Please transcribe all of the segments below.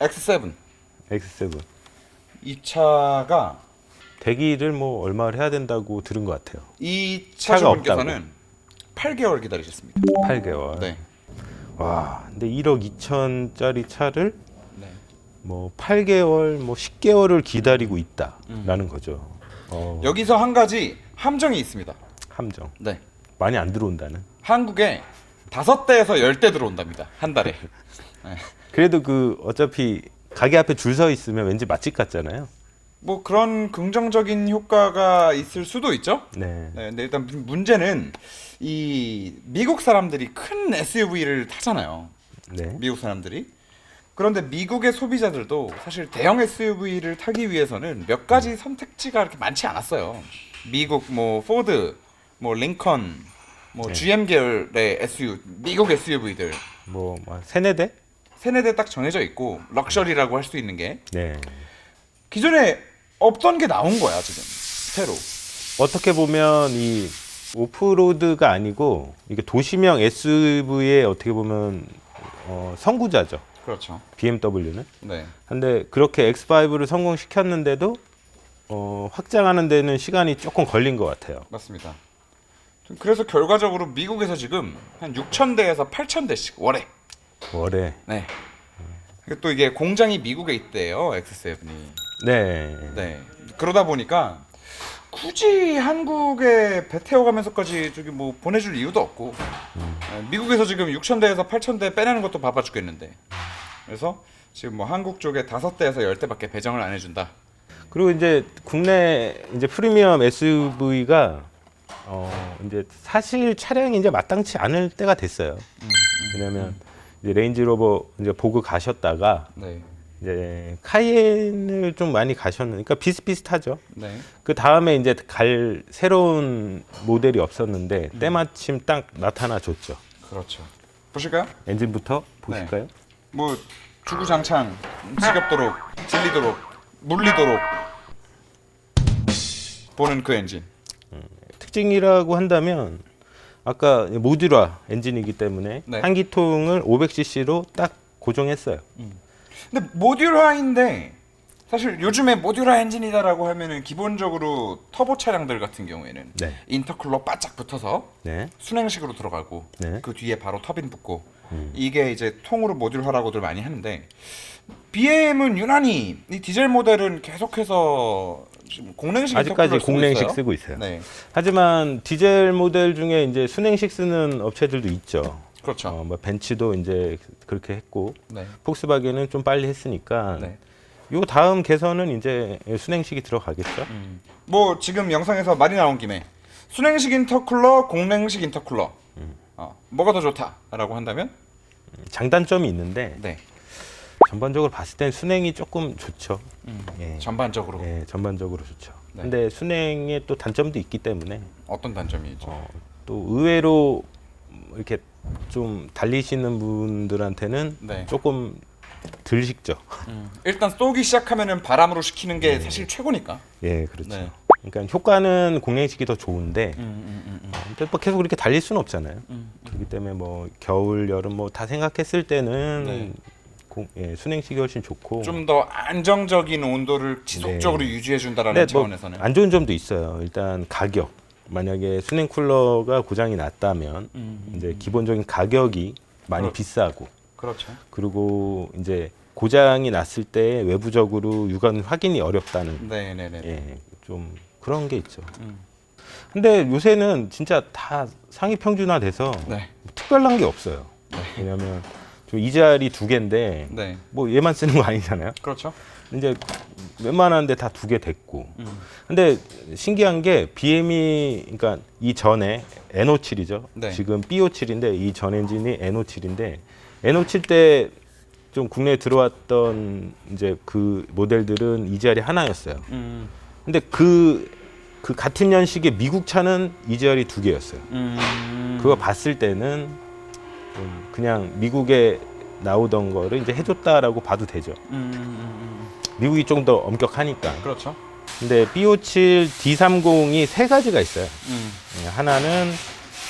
X7 X7 이 차가 대기를 뭐 얼마를 해야 된다고 들은 것 같아요. 이 차가 차주분께서는 8개월 기다리셨습니다. 8개월. 네. 와, 근데 1억 2천짜리 차를 네. 뭐 8개월, 뭐 10개월을 기다리고 있다라는 거죠. 어, 여기서 한 가지 함정이 있습니다. 함정. 네. 많이 안 들어온다는. 한국에 다섯 대에서 열 대 들어온답니다. 한 달에. 네. 그래도 그 어차피 가게 앞에 줄 서 있으면 왠지 맛집 같잖아요. 뭐 그런 긍정적인 효과가 있을 수도 있죠. 네. 네, 근데 일단 문- 문제는 이 미국 사람들이 큰 SUV를 타잖아요. 네. 미국 사람들이. 그런데 미국의 소비자들도 사실 대형 SUV를 타기 위해서는 몇 가지 선택지가 그렇게 많지 않았어요. 미국 뭐 포드, 뭐 링컨, 뭐 네. GM 계열의 SUV, 미국 SUV들 뭐, 뭐 세네 대? 세네 대 딱 정해져 있고 럭셔리라고 할 수 있는 게 네. 기존에 없던 게 나온 거야 지금 새로. 어떻게 보면 이 오프로드가 아니고 이게 도시명 SUV의 어떻게 보면 어, 선구자죠. 그렇죠. BMW는. 네. 근데 그렇게 X5를 성공시켰는데도 어, 확장하는 데는 시간이 조금 걸린 것 같아요. 맞습니다. 그래서 결과적으로 미국에서 지금 한 6천 대에서 8천 대씩 월에. 월에. 네. 또 이게 공장이 미국에 있대요 X7이. 네. 네. 그러다 보니까 굳이 한국에 배 태워가면서까지 저기 뭐 보내줄 이유도 없고 네, 미국에서 지금 6천 대에서 8천 대 빼내는 것도 바빠 죽겠는데. 그래서 지금 뭐 한국 쪽에 다섯 대에서 열 대밖에 배정을 안 해준다. 그리고 이제 국내 이제 프리미엄 SUV가 어 이제 사실 차량이 이제 마땅치 않을 때가 됐어요. 왜냐면 이제 레인지로버 이제 보고 가셨다가 네. 이제 카이엔을 좀 많이 가셨는 그러니까 비슷비슷하죠. 네. 그 다음에 이제 갈 새로운 모델이 없었는데 때마침 딱 나타나 줬죠. 그렇죠. 보실까요? 엔진부터 보실까요? 뭐 주구장창 지겹도록 질리도록 물리도록 보는 그 엔진. 특징이라고 한다면 아까 모듈화 엔진이기 때문에 네. 한 기통을 500cc로 딱 고정했어요. 근데 모듈화인데 사실 요즘에 모듈화 엔진이다라고 하면은 기본적으로 터보 차량들 같은 경우에는 네. 인터쿨러 바짝 붙어서 네. 순행식으로 들어가고 네. 음. 그 뒤에 바로 터빈 붙고 이게 이제 통으로 모듈화라고들 많이 하는데 BM은 유난히 이 디젤 모델은 계속해서 지금 공랭식 아직까지 공랭식. 쓰고 있어요. 네, 하지만 디젤 모델 중에 이제 순행식 쓰는 업체들도 있죠. 그렇죠. 어, 뭐 벤츠도 이제 그렇게 했고 네. 폭스바겐은 좀 빨리 했으니까 네. 요 다음 개선은 이제 순행식이 들어가겠죠. 뭐 지금 영상에서 말이 나온 김에 순행식 인터쿨러, 공랭식 인터쿨러 어, 뭐가 더 좋다라고 한다면 장단점이 있는데 네 전반적으로 봤을 땐 순행이 조금 좋죠. 예. 전반적으로 예, 전반적으로 좋죠. 네. 근데 순행에 또 단점도 있기 때문에 어떤 단점이 있죠? 어, 또 의외로 이렇게 좀 달리시는 분들한테는 네. 조금 덜 식죠. 음. 일단 쏘기 시작하면은 바람으로 식히는 게 사실 최고니까. 예, 그렇죠. 네. 그러니까 효과는 공랭식이 더 좋은데 음, 음, 음, 음. 근데 뭐 계속 그렇게 달릴 수는 없잖아요. 음. 그렇기 때문에 뭐 겨울, 여름 뭐 다 생각했을 때는 네. 공, 예, 순행식이 훨씬 좋고 좀 더 안정적인 온도를 지속적으로 유지해 준다라는 근데 뭐 차원에서는 안 좋은 점도 있어요. 일단 가격. 만약에 순행 쿨러가 고장이 났다면 음, 이제 기본적인 가격이 많이 그렇- 비싸고 그렇죠. 그리고 이제 고장이 났을 때 외부적으로 유관 확인이 어렵다는 네, 네, 네. 예, 좀 그런 게 있죠. 음. 근데 요새는 진짜 다 상위 평준화 돼서 네. 특별한 게 없어요. 왜냐하면 좀 이 자리 두 개인데 네. 뭐 얘만 쓰는 거 아니잖아요. 그렇죠. 이제 웬만한데 다 두 개 됐고. 음. 근데 신기한 게 BM이 그러니까 이 전에 N57이죠. 네. 지금 B57인데 이 전 엔진이 N57인데 N57 때 좀 국내에 들어왔던 이제 그 모델들은 이 자리 하나였어요. 음. 근데 그, 그 같은 연식의 미국 차는 이 자리 두 개였어요. 음. 그거 봤을 때는 좀 그냥 미국에 나오던 거를 이제 해줬다라고 봐도 되죠. 음, 음, 음, 미국이 좀 더 엄격하니까. 음. 그렇죠. 근데 B57 D30이 세 가지가 있어요. 음. 예, 하나는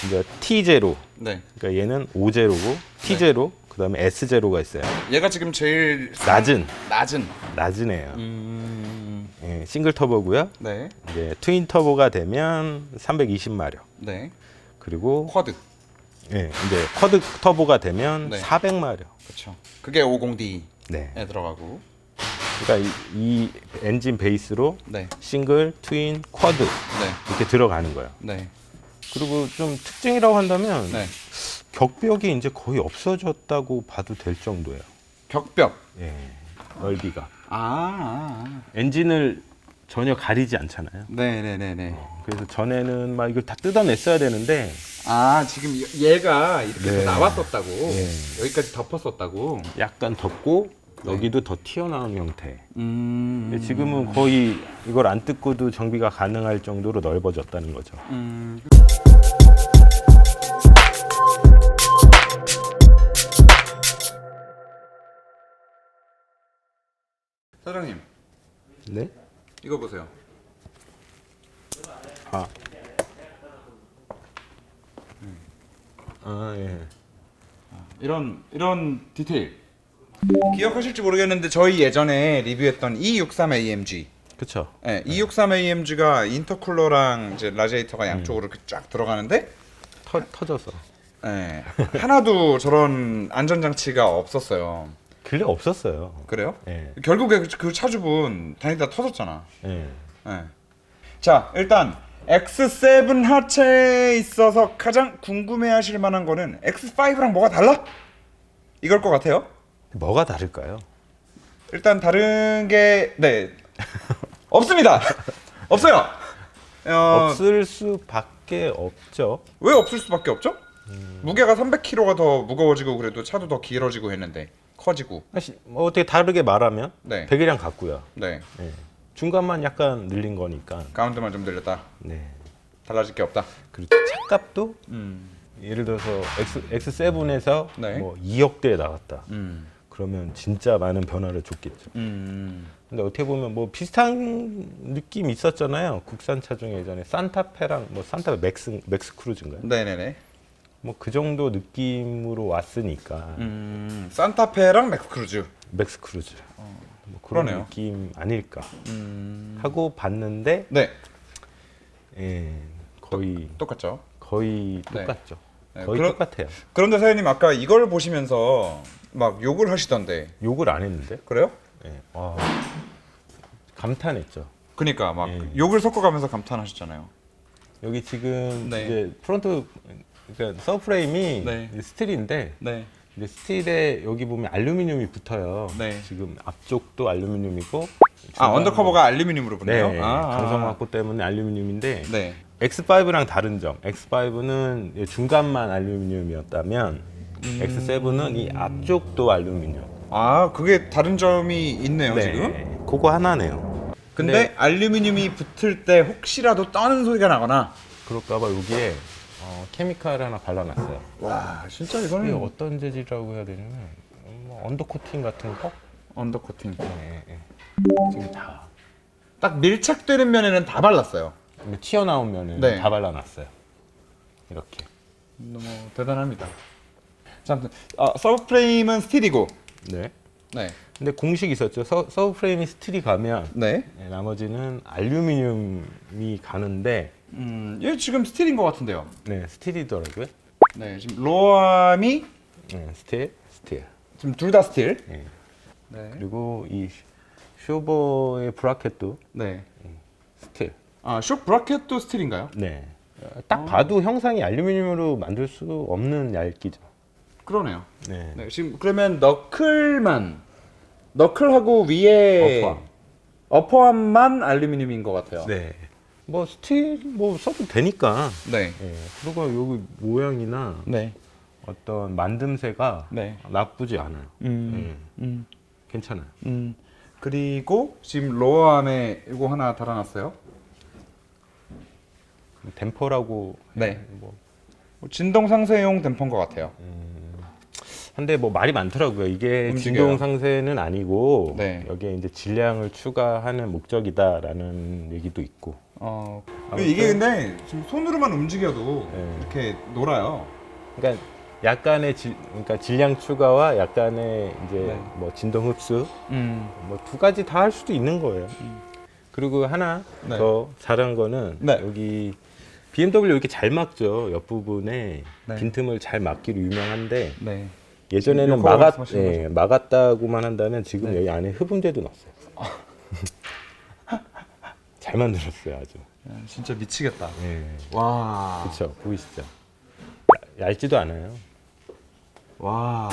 이제 T0, 네. 그러니까 얘는 O0고 T0, 그 그다음에 S0가 있어요. 얘가 지금 제일 낮은 낮은. 낮은 애예요. 음. 예, 싱글 터보고요. 네. 이제 트윈 터보가 되면 320마력. 네. 그리고 쿼드. 예, 이제 쿼드 터보가 되면 네. 400마력. 그렇죠. 그게 50D에 네. 들어가고. 그러니까 이, 이 엔진 베이스로 네. 싱글, 트윈, 쿼드 네. 이렇게 들어가는 거예요. 네. 그리고 좀 특징이라고 한다면 네. 격벽이 이제 거의 없어졌다고 봐도 될 정도예요. 격벽. 예, 넓이가 아. 아. 엔진을 전혀 가리지 않잖아요. 네, 네, 네, 네. 그래서 전에는 막 이걸 다 뜯어냈어야 되는데 아, 지금 얘가 이렇게 네. 나왔었다고. 네. 여기까지 덮었었다고. 약간 덮고 네. 여기도 더 튀어나온 형태. 음. 근데 지금은 거의 이걸 안 뜯고도 정비가 가능할 정도로 넓어졌다는 거죠. 음. 사장님, 네? 이거 보세요. 아. 아 예. 이런 이런 디테일 기억하실지 모르겠는데 저희 예전에 리뷰했던 E63 AMG 그쵸. 네, E63 AMG가 인터쿨러랑 이제 라지에이터가 양쪽으로 이렇게 쫙 들어가는데 터, 터져서. 네, 하나도 저런 안전 장치가 없었어요. 근래 없었어요. 그래요? 예. 결국에 그- 그 차주분 다니다 터졌잖아. 예. 네. 자 일단 X7 하체에 있어서 가장 궁금해하실 만한 거는 X5랑 뭐가 달라? 이걸 것 같아요. 뭐가 다를까요? 일단 다른 게 네. 없습니다. 없어요. 어, 없을 수밖에 없죠. 왜 없을 수밖에 없죠? 무게가 300kg가 더 무거워지고 그래도 차도 더 길어지고 했는데 커지고. 사실 뭐 어떻게 다르게 말하면 네. 배기량 같고요. 네. 예. 중간만 약간 늘린 거니까. 가운데만 좀 늘렸다. 네. 달라질 게 없다. 그리고 차값도 음. 예를 들어서 X, X7에서 네. 뭐 2억대에 나갔다. 음. 그러면 진짜 많은 변화를 줬겠죠. 음. 근데 어떻게 보면 뭐 비슷한 느낌 있었잖아요. 국산차 중에 예전에 산타페랑 뭐 산타페 맥스 맥스 크루즈인가요? 네, 네, 네. 뭐 그 정도 느낌으로 왔으니까 음. 산타페랑 맥스크루즈. 맥스 크루즈. 뭐 그런 그러네요. 느낌 아닐까 음. 하고 봤는데 네. 예, 거의 똑같죠. 거의 네. 똑같죠. 네, 거의 그러- 똑같아요. 그런데 사장님 아까 이걸 보시면서 막 욕을 하시던데. 욕을 안 했는데. 그래요? 예. 와, 감탄했죠. 그니까 막 예. 욕을 섞어가면서 감탄하셨잖아요. 여기 지금 네. 이제 프론트 그러니까 서프레임이 네. 이제 스틸인데 네. 이제 스틸에 여기 보면 알루미늄이 붙어요. 네. 지금 앞쪽도 알루미늄이고 아 언더커버가 알루미늄으로 네, 붙네요. 아, 아. 강성 확고 때문에 알루미늄인데 네. X5랑 다른 점 X5는 중간만 알루미늄이었다면 음. X7은 이 앞쪽도 알루미늄. 아 그게 다른 점이 있네요 지금. 그거 하나네요. 근데 네. 알루미늄이 붙을 때 혹시라도 떠는 소리가 나거나. 그럴까봐 여기에 어, 케미칼 하나 발라놨어요. 와 진짜 이게 이거는 어떤 재질이라고 해야 되냐면 뭐 언더코팅 같은 거. 언더코팅. 네, 네. 지금 다 딱 밀착되는 면에는 다 발랐어요. 근데 튀어나온 면을 네. 다 발라놨어요. 이렇게. 너무 대단합니다. 자, 아무튼 아, 서브 프레임은 스틸이고. 네. 네. 근데 공식이 있었죠. 서, 서브프레임이 스틸이 가면 네. 네, 나머지는 알루미늄이 가는데 음, 얘 지금 스틸인 것 같은데요. 네, 스틸이더라고요. 네, 지금 로암이 네, 스틸, 스틸. 지금 둘 다 스틸. 네. 네. 그리고 이 쇼버의 브라켓도 네. 스틸. 아, 쇼 브라켓도 스틸인가요? 네. 딱 봐도 형상이 알루미늄으로 만들 수 없는 얇기죠. 그러네요. 네. 네, 지금 그러면 너클만 너클하고 위에 어퍼암. 어퍼암만 알루미늄인 것 같아요. 네. 뭐 스틸 뭐 써도 되니까. 네. 예. 그리고 여기 모양이나 네. 어떤 만듦새가 네. 나쁘지 않아요. 음. 예. 음. 괜찮아요. 음. 그리고 지금 로어암에 이거 하나 달아놨어요. 댐퍼라고 네. 뭐 진동 상세용 댐퍼인 것 같아요. 근데 뭐 말이 많더라고요. 이게 움직여요. 진동 상세는 아니고 네. 여기에 이제 질량을 추가하는 목적이다라는 얘기도 있고. 어. 아무튼- 이게 근데 지금 손으로만 움직여도 네. 이렇게 놀아요. 그러니까 약간의 질, 그러니까 질량 추가와 약간의 이제 네. 뭐 진동 흡수 음. 뭐 두 가지 다 할 수도 있는 거예요. 그리고 하나 네. 더 잘한 거는 네. 여기 BMW 이렇게 잘 막죠 옆 부분에 네. 빈틈을 잘 막기로 유명한데 네. 예전에는 요거 막았 말씀하시는 예, 막았다고만 한다면 지금 네. 여기 안에 흡음재도 넣었어요. 잘 만들었어요 아주. 야, 진짜 미치겠다. 예. 와. 그렇죠 보이시죠? 야- 얇지도 않아요. 와.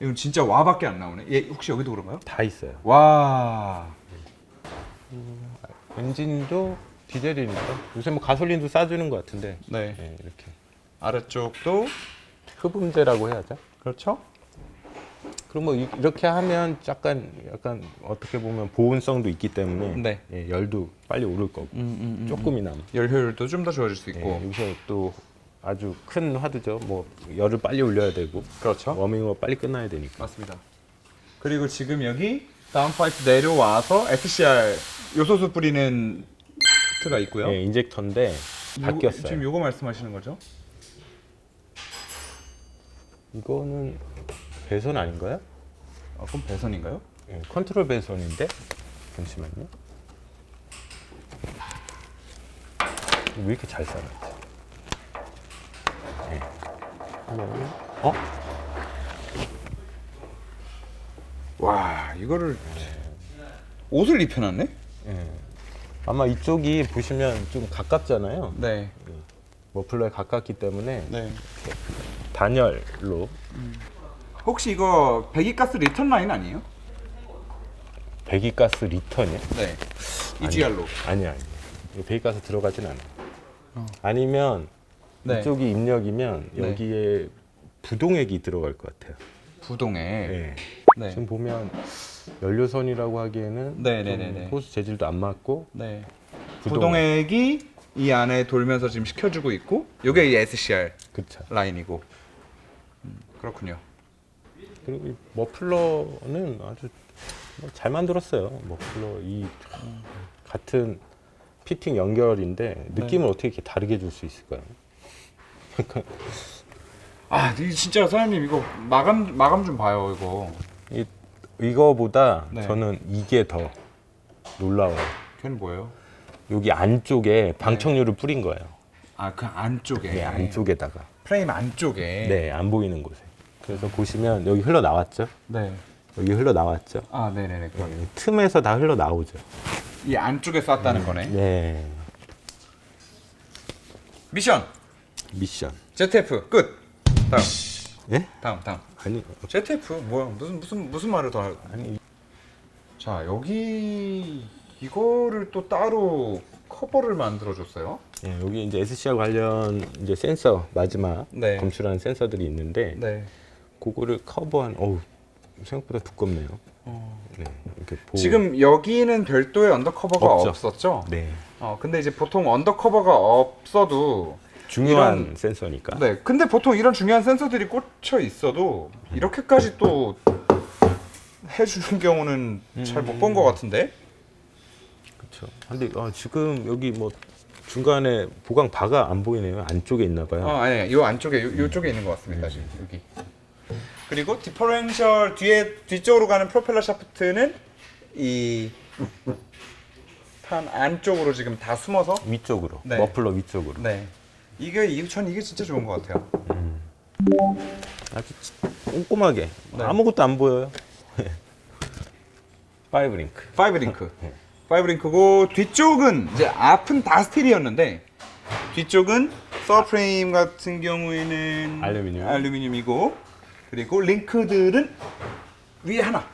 이건 진짜 와밖에 안 나오네. 얘 혹시 여기도 그런가요? 다 있어요. 와. 엔진도 디젤이니까 요새 뭐 가솔린도 싸주는 것 같은데 네. 예, 이렇게 아래쪽도 흡음재라고 해야죠. 그렇죠? 그럼 뭐 이- 이렇게 하면 약간 약간 어떻게 보면 보온성도 있기 때문에 네. 예, 열도 빨리 오를 거고 음, 조금이나마. 열 효율도 좀 더 좋아질 수 예, 있고. 여기서 또 아주 큰 화두죠. 뭐 열을 빨리 올려야 되고 그렇죠. 워밍업 빨리 끝나야 되니까. 맞습니다. 그리고 지금 여기 다운파이프 내려와서 SCR 요소수 뿌리는 트가 있고요. 예, 인젝터인데 요거- 바뀌었어요. 지금 요거 말씀하시는 거죠? 이거는 배선 아닌가요? 아, 그럼 배선인가요? 예, 컨트롤 배선인데 잠시만요. 왜 이렇게 잘 살았지? 예. 그러면 어? 와, 이거를 옷을 입혀놨네? 예. 아마 이쪽이 보시면 좀 가깝잖아요. 네. 머플러에 가깝기 때문에 네. 단열로 혹시 이거 배기가스 리턴 라인 아니에요? 배기가스 리턴이요? 네. EGR로. 아니 아니. 이거 배기가스 들어가진 않아. 요 아니면 네. 이쪽이 입력이면 네. 여기에 부동액이 들어갈 것 같아요. 부동에. 예. 네. 지금 보면 연료선이라고 하기에는 네, 네, 좀 네, 네. 호스 재질도 안 맞고 네. 부동- 부동액이 이 안에 돌면서 지금 식혀주고 있고, 요게 이 SCR 그쵸. 라인이고. 음, 그렇군요. 그리고 이 머플러는 아주 뭐잘 만들었어요. 머플러 이 같은 피팅 연결인데 느낌을 어떻게 이렇게 다르게 줄 수 있을까요? 아, 이 진짜 사장님 이거 마감 마감 좀 봐요, 이거. 이 이거보다 네. 저는 이게 더 놀라워요. 걔는 뭐예요? 여기 안쪽에 방청류를 뿌린 거예요. 아, 그 안쪽에. 네, 안쪽에다가. 프레임 안쪽에. 네, 안 보이는 곳에. 그래서 보시면 여기 흘러 나왔죠. 네. 여기 흘러 나왔죠. 아, 네, 네, 네. 틈에서 다 흘러 나오죠. 이 안쪽에 쐈다는 거네. 네. 미션 미션. ZF 끝. 다음. 예? 다음, 다음. 아니, ZF 뭐야? 무슨 무슨 무슨 말을 더 할? 아니 자, 여기 이거를 또 따로 커버를 만들어 줬어요. 예, 여기 이제 SCR 관련 이제 센서 마지막 네. 검출하는 센서들이 있는데 네. 그거를 커버한 어우 생각보다 두껍네요. 네, 이렇게 보... 지금 여기는 별도의 언더커버가 없죠. 없었죠? 네 어, 근데 이제 보통 언더커버가 없어도 중요한 이런- 센서니까. 네. 근데 보통 이런 중요한 센서들이 꽂혀 있어도 이렇게까지 또 해주는 경우는 잘 못 본 것 같은데. 그렇죠. 근데 어, 지금 여기 뭐 중간에 보강 바가 안 보이네요. 안쪽에 있나 봐요. 어, 아니, 요 안쪽에 요, 요쪽에 있는 것 같습니다. 지금 여기. 그리고 디퍼런셜 뒤에 뒤쪽으로 가는 프로펠러 샤프트는 이 판 안쪽으로 지금 다 숨어서. 위쪽으로 네. 머플러 위쪽으로. 네. 이게 이- 전 이게 진짜 좋은 것 같아요. 아주 꼼꼼하게 네. 아무것도 안 보여요. 파이브 링크. 파이브 링크. 파이브 링크고 뒤쪽은 이제 앞은 다 스틸이었는데 뒤쪽은 서프레임 같은 경우에는 알루미늄. 알루미늄이고 그리고 링크들은 위에 하나.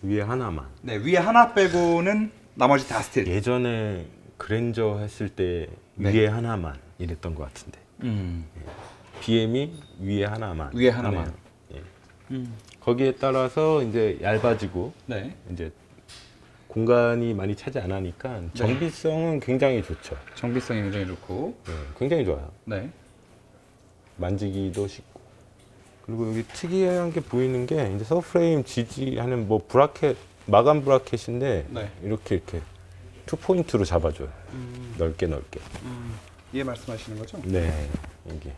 위에 하나만. 네, 위에 하나 빼고는 나머지 다 스틸. 예전에 그랜저 했을 때 네. 위에 하나만 이랬던 것 같은데 음. BM이 위에 하나만 위에 하나만. 예. 거기에 따라서 이제 얇아지고 네. 이제 공간이 많이 차지 안 하니까 정비성은 굉장히 좋죠. 정비성이 굉장히 좋고. 예, 굉장히 좋아요. 네. 만지기도 쉽고 그리고 여기 특이한 게 보이는 게 이제 서프레임 지지하는 뭐 브라켓 마감 브라켓인데 네. 이렇게 이렇게 투 포인트로 잡아줘요. 넓게 넓게. 이해 말씀하시는 거죠? 네, 이게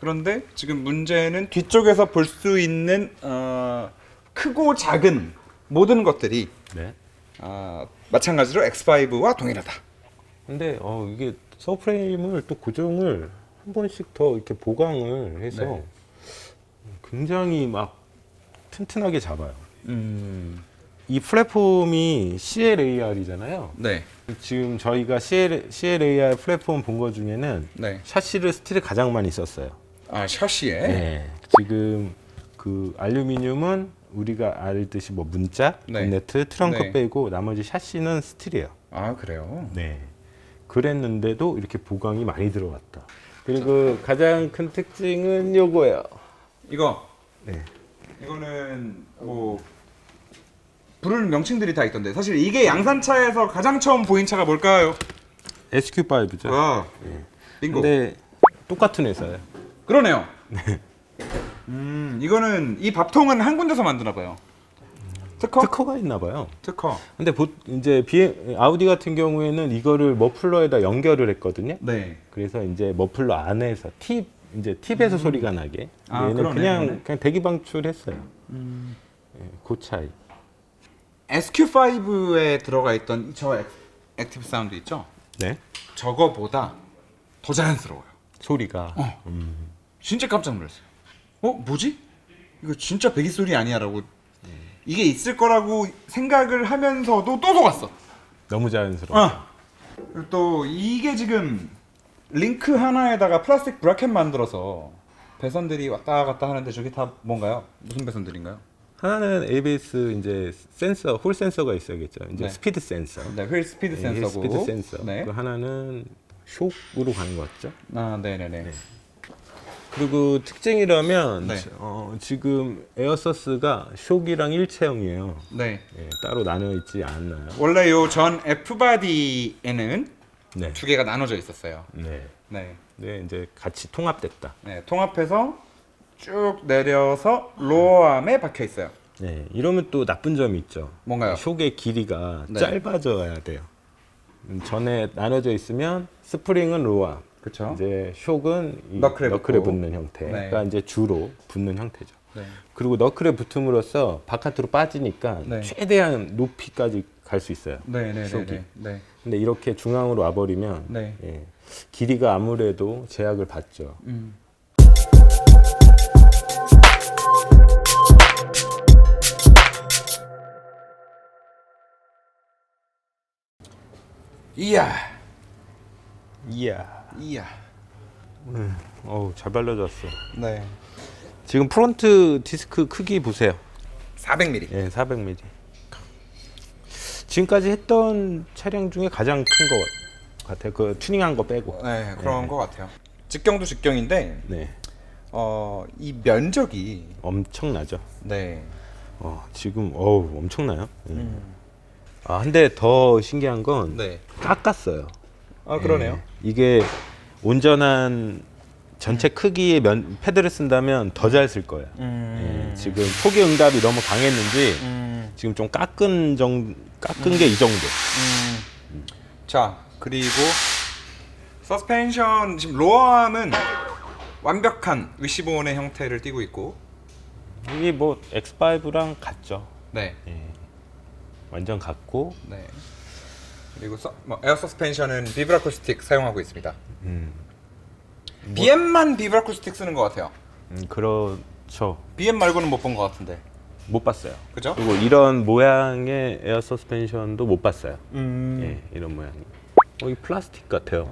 그런데 지금 문제는 뒤쪽에서 볼 수 있는 어, 크고 작은 모든 것들이 네. 아, 마찬가지로 X5와 동일하다. 근데 어 이게 서프레임을 또 고정을 한 번씩 더 이렇게 보강을 해서 네. 굉장히 막 튼튼하게 잡아요. 음, 이 플랫폼이 CLAR이잖아요. 네, 지금 저희가 CL, CLAR 플랫폼 본 거 중에는 네. 샤시를 스틸을 가장 많이 썼어요. 아 샤시에. 네. 지금 그 알루미늄은 우리가 알듯이 뭐 문짝, 네. 본네트, 트렁크 네. 빼고 나머지 샤시는 스틸이에요. 아 그래요. 네. 그랬는데도 이렇게 보강이 많이 들어갔다. 그리고 가장 큰 특징은 요거예요. 이거 네. 이거는 뭐 부르는 명칭들이 다 있던데 사실 이게 양산차에서 가장 처음 보인 차가 뭘까요? SQ5죠. 와, 빙고. 근데 똑같은 회사예요. 그러네요. 음, 이거는 이 밥통은 한 군데서 만드나 봐요. 특허? 특허가 있나 봐요. 특허. 근데 보, 이제 BM, 아우디 같은 경우에는 이거를 머플러에다 연결을 했거든요. 네. 그래서 이제 머플러 안에서 팁 이제 팁에서 소리가 나게 아, 얘는 그러네, 그냥 그러네. 음. 그냥 대기 방출했어요. 예, 그 차이. SQ5에 들어가 있던 저 액- 액티브 사운드 있죠? 네. 저거보다 더 자연스러워요. 소리가 어. 진짜 깜짝 놀랐어요. 어, 뭐지? 이거 진짜 배기 소리 아니야라고 이게 있을 거라고 생각을 하면서도 또 속았어. 너무 자연스러워. 어. 그리고 또 이게 지금 링크 하나에다가 플라스틱 브라켓 만들어서 배선들이 왔다 갔다 하는데 저게 다 뭔가요? 무슨 배선들인가요? 하나는 ABS 이제 센서 홀 센서가 있어야겠죠. 이제 네. 스피드 센서. 네, 휠 스피드 예, 센서고. 스피드 센서. 네. 그 하나는 쇼으로 가는 것 같죠. 아, 네, 네, 네. 네. 그리고 특징이라면 네. 어, 지금 에어서스가 쇼기랑 일체형이에요. 네. 예, 따로 나눠 있지 않나요? 원래 요 전 F 바디에는 네. 두 개가 나눠져 있었어요. 네. 네. 네, 이제 같이 통합됐다. 네, 통합해서 쭉 내려서 로어암에 박혀 있어요. 네, 이러면 또 나쁜 점이 있죠. 뭔가요? 쇼의 길이가 네. 짧아져야 돼요. 음, 전에 나눠져 있으면 스프링은 로아, 그렇죠? 이제 쇼은 이 너클에 너클에, 붙고. 붙는 형태가 네. 이제 주로 붙는 형태죠. 네. 그리고 너클에 붙음으로써 바깥으로 빠지니까 네. 최대한 높이까지 갈 수 있어요. 네, 네, 네, 쇼기. 네. 네. 근데 이렇게 중앙으로 와버리면 네. 예, 길이가 아무래도 제약을 받죠. 음. 이야, 이야, 이야. 어우 잘 발라졌어. 네. 지금 프론트 디스크 크기 보세요. 400mm. 예, 400mm. 지금까지 했던 차량 중에 가장 큰 것 같아요. 그 튜닝한 거 빼고. 네, 그런 것 같아요. 직경도 직경인데, 네, 어, 이 면적이 엄청나죠. 네. 어, 지금 어우 엄청나요. 예. 아, 근데 더 신기한 건 네. 깎았어요. 아 그러네요. 예, 이게 온전한 전체 크기의 면, 패드를 쓴다면 더 잘 쓸 거예요. 음. 예, 지금 초기 응답이 너무 강했는지 음. 지금 좀 깎은 정 깎은 게 이 정도. 음. 자 그리고 서스펜션 지금 로어암은 완벽한 위시본의 형태를 띠고 있고 이게 뭐 X5랑 같죠. 네, 예. 완전 같고 네. 그리고 서, 뭐 에어 서스펜션은 비브라쿠스틱 사용하고 있습니다. 음, BM만 비브라쿠스틱 쓰는 것 같아요. 음, 그렇죠. BM 말고는 못 본 것 같은데, 못 봤어요. 그죠? 그리고 이런 모양의 에어 서스펜션도 못 봤어요. 음. 예, 이런 모양이. 어, 이 플라스틱 같아요.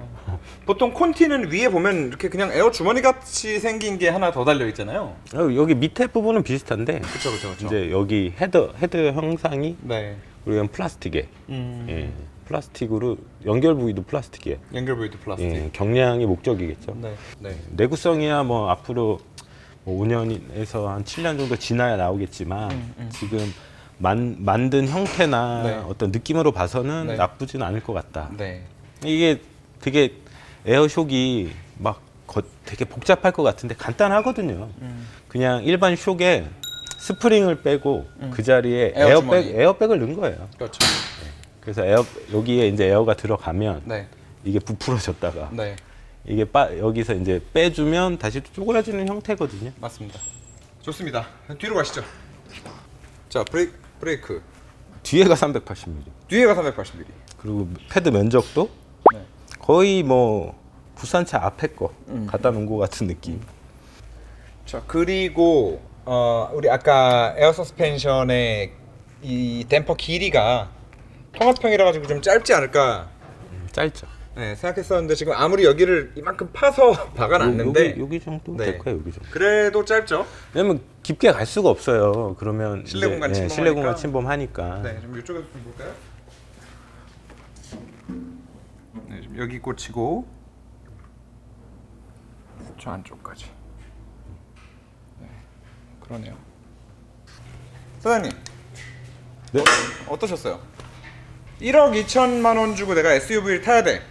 보통 콘티는 위에 보면 이렇게 그냥 에어 주머니 같이 생긴 게 하나 더 달려 있잖아요. 어, 여기 밑에 부분은 비슷한데 그렇죠, 그렇죠, 그렇죠. 이제 여기 헤더 헤드 형상이 네. 우리는 플라스틱에 음. 예, 플라스틱으로 연결 부위도 플라스틱이에요. 연결 부위도 플라스틱. 예, 경량이 목적이겠죠. 네. 네. 내구성이야 뭐 앞으로 뭐 5년에서 한 7년 정도 지나야 나오겠지만 지금 만, 만든 형태나 음, 네. 어떤 느낌으로 봐서는 네. 나쁘진 않을 것 같다. 네. 이게 되게 에어쇼기 막 거- 되게 복잡할 것 같은데 간단하거든요. 음. 그냥 일반 쇼에 스프링을 빼고 그 자리에 에어 에어백 주머니. 에어백을 넣은 거예요. 그렇죠. 그래서 에어 여기에 이제 에어가 들어가면 네. 이게 부풀어졌다가 네. 이게 빠, 여기서 이제 빼주면 다시 또 쪼그라지는 형태거든요. 맞습니다. 좋습니다. 뒤로 가시죠. 자 브레이크 브레이크 뒤에가 380mm. 뒤에가 380mm. 그리고 패드 면적도 네. 거의 뭐 부산차 앞에 거 갖다 놓은 것 같은 느낌. 자 그리고 어, 우리 아까 에어 서스펜션의 이 댐퍼 길이가 통합형이라 가지고 좀 짧지 않을까 음, 짧죠. 네, 생각했었는데 지금 아무리 여기를 이만큼 파서 박아놨는데 여기, 여기 정도 네. 될 거예요. 여기 정도. 그래도 짧죠. 왜냐면 깊게 갈 수가 없어요. 그러면 실내 이제, 공간 예, 침범하니까. 실내 공간 침범하니까. 네, 좀 이쪽에서 좀 볼까요? 네, 좀 여기 꽂히고 저 안쪽까지. 네, 그러네요. 사장님 네. 어떠셨어요? 1억 2천만 원 주고 내가 SUV를 타야 돼.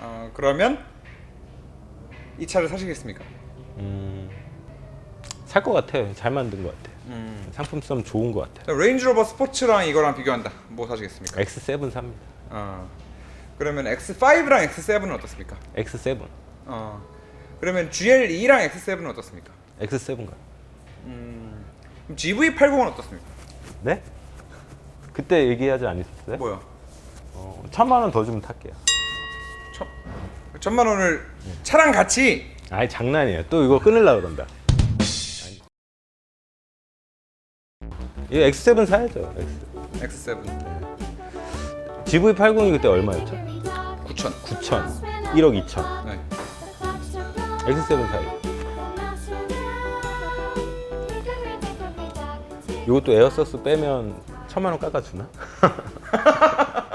어, 그러면 이 차를 사시겠습니까? 음, 살 것 같아요. 잘 만든 것 같아요. 음. 상품성 좋은 것 같아요. 자, 레인지로버 스포츠랑 이거랑 비교한다. 뭐 사시겠습니까? X7 삽니다. 어. 그러면 X5랑 X7은 어떻습니까? X7, 어. 그러면 GL2랑 X7은 어떻습니까? X7가. 그럼 GV80은 어떻습니까? 네? 그때 얘기하지 않으셨어요? 뭐야? 어, 천만 원 더 주면 탈게요. 천, 천만 원을 차랑 같이 아니 장난이에요. 또 이거 끊으려 그런다. 이거 X7 사야죠. X. X7 GV80이 그때 얼마였죠? 9천 9천, 1억 2천. 네. X7 사야죠. 이것도 에어서스 빼면 천만 원 깎아주나?